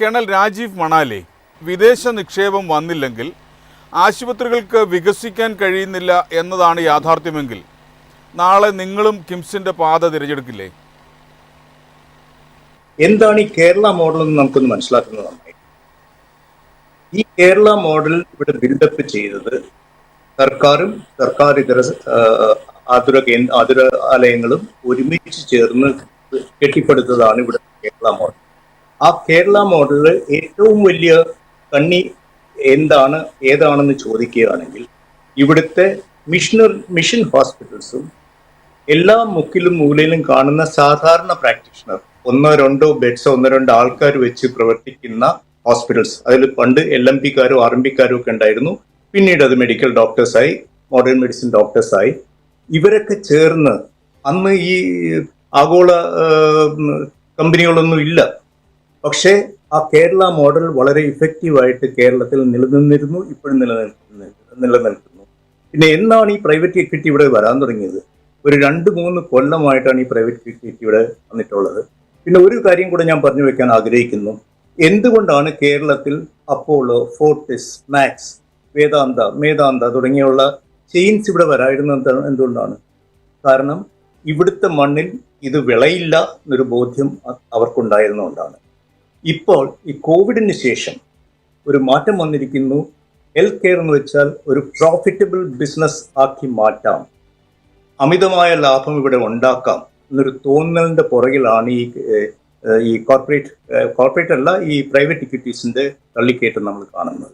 Colonel Rajeev Manali വിദേശ നിക്ഷേപം വന്നില്ലെങ്കിൽ ആശുപത്രികൾക്ക് വികസിക്കാൻ കഴിയുന്നില്ല എന്നതാണ് യാഥാർത്ഥ്യമെങ്കിൽ നാളെ നിങ്ങളും കിംസിന്റെ പാത തിരഞ്ഞെടുക്കില്ലേ? എന്താണ് ഈ കേരള മോഡൽ എന്ന് നമുക്കൊന്ന് മനസ്സിലാക്കുന്നത് ഈ കേരള മോഡൽ ഇവിടെ ബിൽഡപ്പ് ചെയ്തത് സർക്കാരും സർക്കാർ ഇതര ആതുര കേന്ദ്ര ആതുരാലയങ്ങളും ഒരുമിച്ച് ചേർന്ന് കെട്ടിപ്പടുത്തതാണ് ഇവിടെ കേരള മോഡൽ ആ കേരള മോഡലിൽ ഏറ്റവും വലിയ കണ്ണി എന്താണ് ഏതാണെന്ന് ചോദിക്കുകയാണെങ്കിൽ ഇവിടുത്തെ മിഷണർ മിഷൻ ഹോസ്പിറ്റൽസും എല്ലാ മുക്കിലും മൂലയിലും കാണുന്ന സാധാരണ പ്രാക്ടീഷണർ ഒന്നോ രണ്ടോ ബെഡ്സോ ഒന്നോ രണ്ടോ ആൾക്കാർ വെച്ച് പ്രവർത്തിക്കുന്ന ഹോസ്പിറ്റൽസ് അതിൽ പണ്ട് എൽ എം പിക്കാരോ ആർ എം പിക്കാരോ ഒക്കെ ഉണ്ടായിരുന്നു. പിന്നീട് അത് മെഡിക്കൽ ഡോക്ടേഴ്സായി മോഡേൺ മെഡിസിൻ ഡോക്ടേഴ്സായി ഇവരൊക്കെ ചേർന്ന് അന്ന് ഈ ആഗോള കമ്പനികളൊന്നും ഇല്ല. പക്ഷേ ആ കേരള മോഡൽ വളരെ ഇഫക്റ്റീവായിട്ട് കേരളത്തിൽ നിലനിന്നിരുന്നു ഇപ്പോഴും നിലനിൽക്കുന്നു നിലനിൽക്കുന്നു. പിന്നെ എന്നാണ് ഈ പ്രൈവറ്റ് ഇക്വിറ്റി ഇവിടെ വരാൻ തുടങ്ങിയത്? ഒരു രണ്ട് മൂന്ന് കൊല്ലമായിട്ടാണ് ഈ പ്രൈവറ്റ് ഇക്വിറ്റി ഇവിടെ വന്നിട്ടുള്ളത്. പിന്നെ ഒരു കാര്യം കൂടെ ഞാൻ പറഞ്ഞു വെക്കാൻ ആഗ്രഹിക്കുന്നു. എന്തുകൊണ്ടാണ് കേരളത്തിൽ Apollo Fortis max Vedanta Medanta തുടങ്ങിയുള്ള ചെയിൻസ് ഇവിടെ വരായിരുന്നത് എന്തുകൊണ്ടാണ്? കാരണം ഇവിടുത്തെ മണ്ണിൽ ഇത് വിളയില്ല എന്നൊരു ബോധ്യം അവർക്കുണ്ടായിരുന്നുകൊണ്ടാണ് ഇപ്പോൾ ഈ കോവിഡിന് ശേഷം ഒരു മാറ്റം വന്നിരിക്കുന്നു. ഹെൽത്ത് കെയർ എന്ന് വെച്ചാൽ ഒരു പ്രോഫിറ്റബിൾ ബിസിനസ് ആക്കി മാറ്റാം. അമിതമായ ലാഭം ഇവിടെ ഉണ്ടാക്കാം എന്നൊരു തോന്നലിന്റെ പുറകിലാണ് ഈ ഈ കോർപ്പറേറ്റ് കോർപ്പറേറ്റ് അല്ല ഈ പ്രൈവറ്റ് ഇക്വിറ്റീസിന്റെ തള്ളിക്കയറ്റം നമ്മൾ കാണുന്നത്.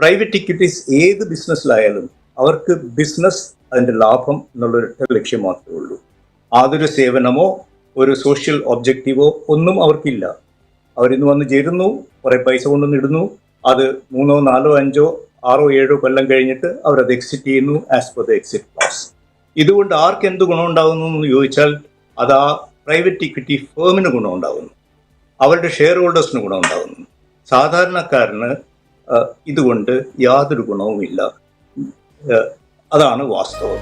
പ്രൈവറ്റ് ഇക്വിറ്റീസ് ഏത് ബിസിനസ്സിലായാലും അവർക്ക് ബിസിനസ് അതിന്റെ ലാഭം എന്നുള്ളൊരു ഒരൊറ്റ ലക്ഷ്യം മാത്രമേ ഉള്ളൂ. യാതൊരു സേവനമോ ഒരു സോഷ്യൽ ഒബ്ജക്റ്റീവോ ഒന്നും അവർക്കില്ല. അവരിന്ന് വന്ന് ചേരുന്നു. കുറെ പൈസ കൊണ്ടുവന്ന് ഇടുന്നു. അത് മൂന്നോ നാലോ അഞ്ചോ ആറോ ഏഴോ കൊല്ലം കഴിഞ്ഞിട്ട് അവരത് എക്സിറ്റ് ചെയ്യുന്നു as per the exit class ഇതുകൊണ്ട് ആർക്ക് എന്ത് ഗുണമുണ്ടാകുന്നു എന്ന് ചോദിച്ചാൽ അത് ആ പ്രൈവറ്റ് ഇക്വിറ്റി ഫേമിന് ഗുണമുണ്ടാകുന്നു അവരുടെ ഷെയർ ഹോൾഡേഴ്സിന് ഗുണമുണ്ടാകുന്നു സാധാരണക്കാരന് ഇതുകൊണ്ട് യാതൊരു ഗുണവുമില്ല. അതാണ് വാസ്തവം.